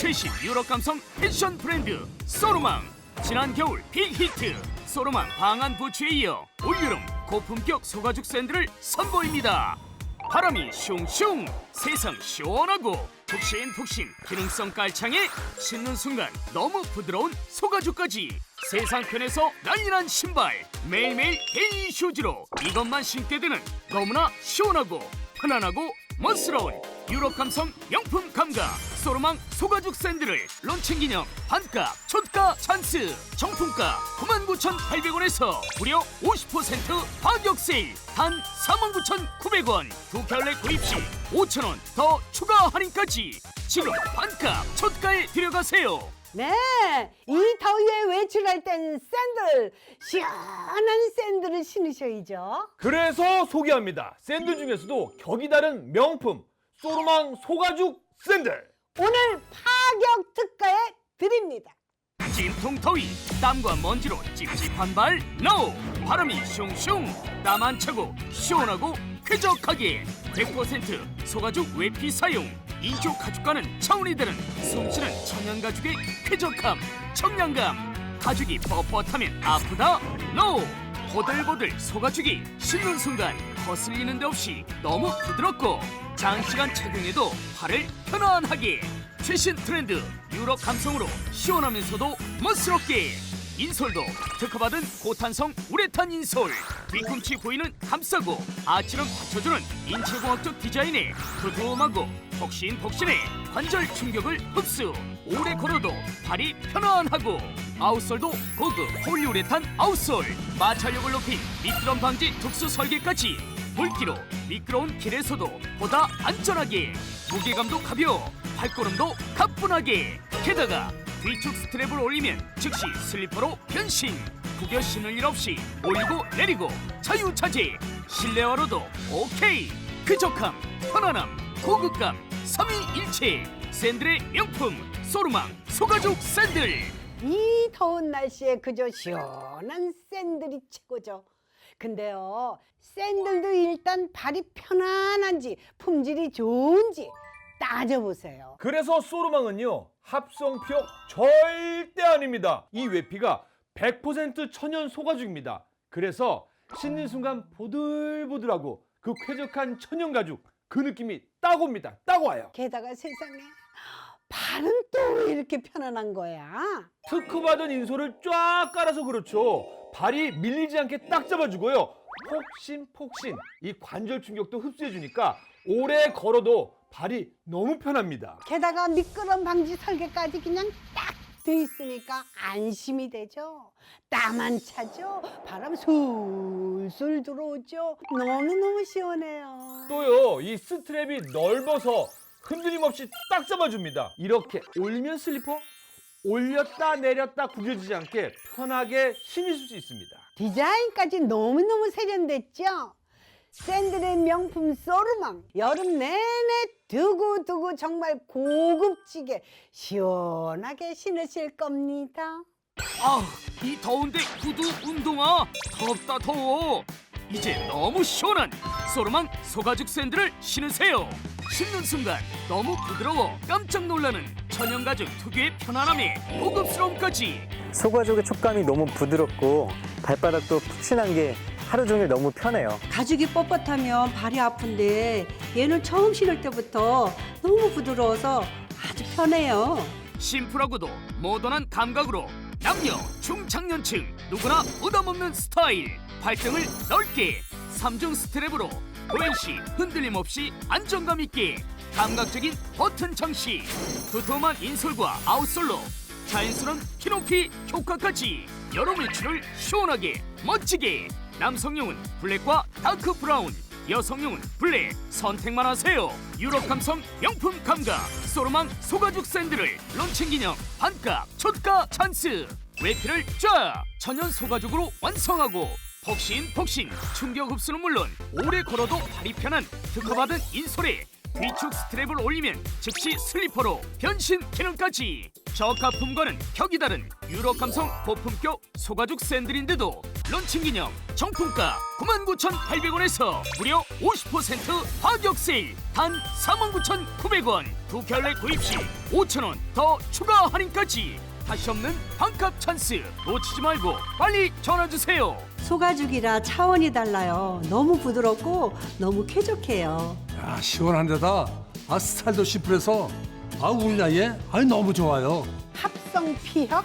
최신 유럽 감성 패션 브랜드 소르망. 지난 겨울 빅히트. 소르망 방한 부츠에 이어 올여름 고품격 소가죽 샌들을 선보입니다. 바람이 슝슝. 세상 시원하고 푹신푹신 기능성 깔창에 신는 순간 너무 부드러운 소가죽까지 세상 편에서 난리난 신발 매일매일 데이 슈즈로 이것만 신게 되는 너무나 시원하고 편안하고 멋스러운 유럽 감성 명품 감각 소르망 소가죽 샌들을 론칭 기념 반가 초가 찬스 정품가 99,800원에서 무려 50% 가격 세일 단 49,900원 두 켤레 구입 시 5,000원 더 추가 할인까지 지금 반가 초가에 들여가세요 네, 이 더위에 외출할 땐 샌들, 시원한 샌들을 신으셔야죠. 그래서 소개합니다. 샌들 중에서도 격이 다른 명품 소르망 소가죽 샌들. 오늘 파격 특가에 드립니다. 찜통 더위 땀과 먼지로 찝찝한 발 노! 바람이 슝슝 땀 안 차고 시원하고 쾌적하게 100% 소가죽 외피 사용 이조 가죽과는 차원이 다른 숨쉬는 천연 가죽의 쾌적함 청량감 가죽이 뻣뻣하면 아프다 노! 보들보들 소가죽이 신는 순간 거슬리는 데 없이 너무 부드럽고 장시간 착용해도 팔을 편안하게. 최신 트렌드 유럽 감성으로 시원하면서도 멋스럽게. 인솔도 특허받은 고탄성 우레탄 인솔. 뒤꿈치 부위는 감싸고 아치를 받쳐주는 인체공학적 디자인에 두툼하고 폭신폭신해 관절 충격을 흡수. 오래 걸어도 발이 편안하고. 아웃솔도 고급 폴리우레탄 아웃솔. 마찰력을 높인 미끄럼 방지 특수 설계까지 물기로 미끄러운 길에서도 보다 안전하게 무게감도 가벼워 발걸음도 가뿐하게. 게다가 뒤축 스트랩을 올리면 즉시 슬리퍼로 변신. 구겨 신을 일 없이 올리고 내리고 자유자재. 실내화로도 오케이. 쾌적함 편안함 고급감 삼위일체. 샌들의 명품 소르망 소가죽 샌들. 이 더운 날씨에 그저 시원한 샌들이 최고죠. 근데요, 샌들도 일단 발이 편안한지 품질이 좋은지 따져보세요. 그래서 소르망은요 합성표 절대 아닙니다. 이 외피가 100% 천연 소가죽입니다. 그래서 신는 순간 보들보들하고 그 쾌적한 천연 가죽 그 느낌이 딱 옵니다. 딱 와요. 게다가 세상에 발은 또 왜 이렇게 편안한 거야? 특허받은 인솔을 쫙 깔아서 그렇죠. 발이 밀리지 않게 딱 잡아주고요. 폭신 폭신 이 관절 충격도 흡수해주니까 오래 걸어도 발이 너무 편합니다. 게다가 미끄럼 방지 설계까지 그냥 딱 돼 있으니까 안심이 되죠. 땀 안 차죠. 바람 술술 들어오죠. 너무너무 시원해요. 또요 이 스트랩이 넓어서 흔들림 없이 딱 잡아줍니다. 이렇게 올면 슬리퍼 올렸다 내렸다 구겨지지 않게 편하게 신으실 수 있습니다. 디자인까지 너무너무 세련됐죠? 샌들의 명품 소르망 여름 내내 두고두고 정말 고급지게 시원하게 신으실 겁니다. 아, 이 더운데 구두 운동화 덥다 더워. 이제 너무 시원한 소르망 소가죽 샌들을 신으세요. 신는 순간 너무 부드러워 깜짝 놀라는 천연 가죽 특유의 편안함에 고급스러움까지. 소가죽의 촉감이 너무 부드럽고 발바닥도 푹신한 게 하루 종일 너무 편해요. 가죽이 뻣뻣하면 발이 아픈데 얘는 처음 신을 때부터 너무 부드러워서 아주 편해요. 심플하고도 모던한 감각으로 남녀 중장년층 누구나 부담 없는 스타일 발등을 넓게 삼중 스트랩으로 시 흔들림 없이 안정감 있게 감각적인 버튼 장식 두툼한 인솔과 아웃솔로 자연스러운 키높이 효과까지 여름 외출을 시원하게 멋지게. 남성용은 블랙과 다크 브라운 여성용은 블랙. 선택만 하세요. 유럽 감성 명품 감각 소르망 소가죽 샌들을 론칭 기념 반가 초가 찬스. 외피를 쫙 천연 소가죽으로 완성하고 폭신폭신. 충격 흡수는 물론 오래 걸어도 발이 편한 특허받은 인솔에 뒤축 스트랩을 올리면 즉시 슬리퍼로 변신 기능까지. 저가 품과는 격이 다른 유럽 감성 고품격 소가죽 샌들인데도 런칭 기념 정품가 99,800원에서 무려 50% 가격 세일 단 49,900원. 두 켤레 구입 시 5,000원 더 추가 할인까지 다시 없는 반값 찬스 놓치지 말고 빨리 전화 주세요 소가죽이라 차원이 달라요. 너무 부드럽고 너무 쾌적해요. 야, 시원한 데다 아 스타일도 심플해서 아 우리 나이에 아 너무 좋아요. 합성 피혁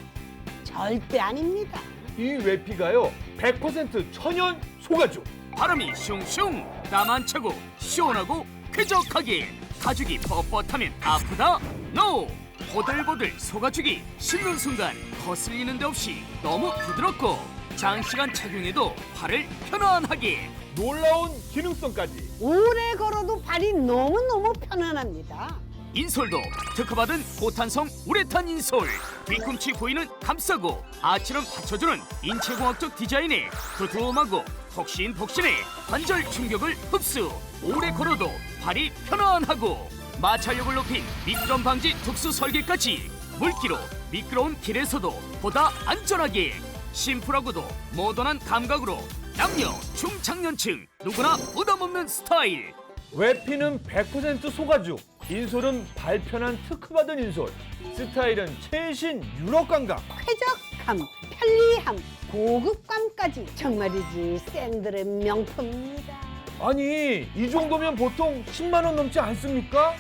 절대 아닙니다. 이 외피가요 100% 천연 소가죽. 바람이 슝슝 땀안 차고 시원하고 쾌적하게 가죽이 뻣뻣하면 아프다? NO! 보들보들 소가죽이 신는 순간 거슬리는 데 없이 너무 부드럽고 장시간 착용해도 발을 편안하게 놀라운 기능성까지. 오래 걸어도 발이 너무너무 편안합니다. 인솔도 특허받은 고탄성 우레탄 인솔 뒤꿈치 부위는 감싸고 아치를 받쳐주는 인체공학적 디자인에 두툼하고 폭신폭신해 관절 충격을 흡수 오래 걸어도 발이 편안하고 마찰력을 높인 미끄럼 방지 특수 설계까지 물기로 미끄러운 길에서도 보다 안전하게 심플하고도 모던한 감각으로 남녀 중장년층 누구나 부담 없는 스타일 외피는 100% 소가죽. 인솔은 발편한 특허받은 인솔. 스타일은 최신 유럽 감각. 쾌적함, 편리함, 고급감까지 정말이지 샌들의 명품입니다. 아니 이 정도면 보통 10만 원 넘지 않습니까?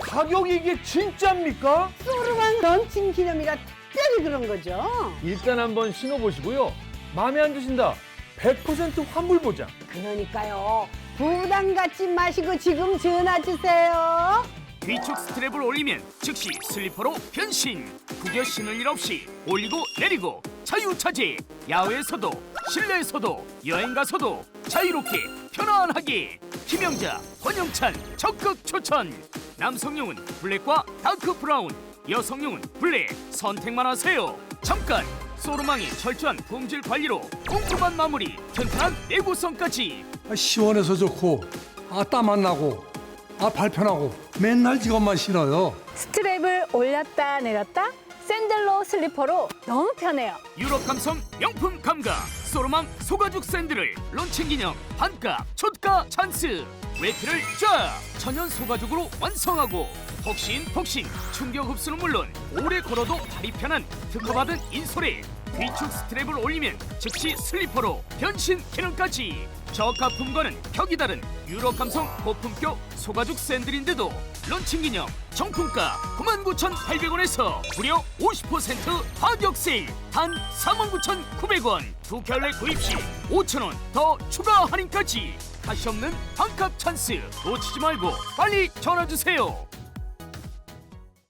가격이 이게 진짜입니까? 소르만 런칭 기념이라 특별히 그런 거죠. 일단 한번 신어보시고요. 마음에 안 드신다. 100% 환불 보장. 그러니까요. 부담 갖지 마시고 지금 전화 주세요. 뒤쪽 스트랩을 올리면 즉시 슬리퍼로 변신 구겨 신을 일 없이 올리고 내리고 자유차지 야외에서도 실내에서도 여행 가서도 자유롭게 편안하게 김영자 권영찬 적극 추천. 남성용은 블랙과 다크 브라운. 여성용은 블랙. 선택만 하세요. 잠깐! 소르망이 철저한 품질 관리로 꼼꼼한 마무리. 튼튼한 내구성까지. 아, 시원해서 좋고 아 땀 안 나고 아 발편하고. 맨날 이것만 신어요. 스트랩을 올렸다 내렸다 샌들로 슬리퍼로 너무 편해요. 유럽 감성 명품 감각 소로망 소가죽 샌들을 론칭 기념 반가 초가 찬스. 외피를 쫙 천연 소가죽으로 완성하고 폭신폭신. 충격 흡수는 물론 오래 걸어도 발이 편한 특허받은 인솔에 뒤축 스트랩을 올리면 즉시 슬리퍼로 변신 기능까지 저가 품과는 격이 다른 유럽 감성 고품격 소가죽 샌들인데도 런칭 기념 정품가 99,800원에서 무려 50% 가격 세일 단 49,900원. 두 켤레 구입 시 5,000원 더 추가 할인까지. 다시 없는 반값 찬스 놓치지 말고 빨리 전화 주세요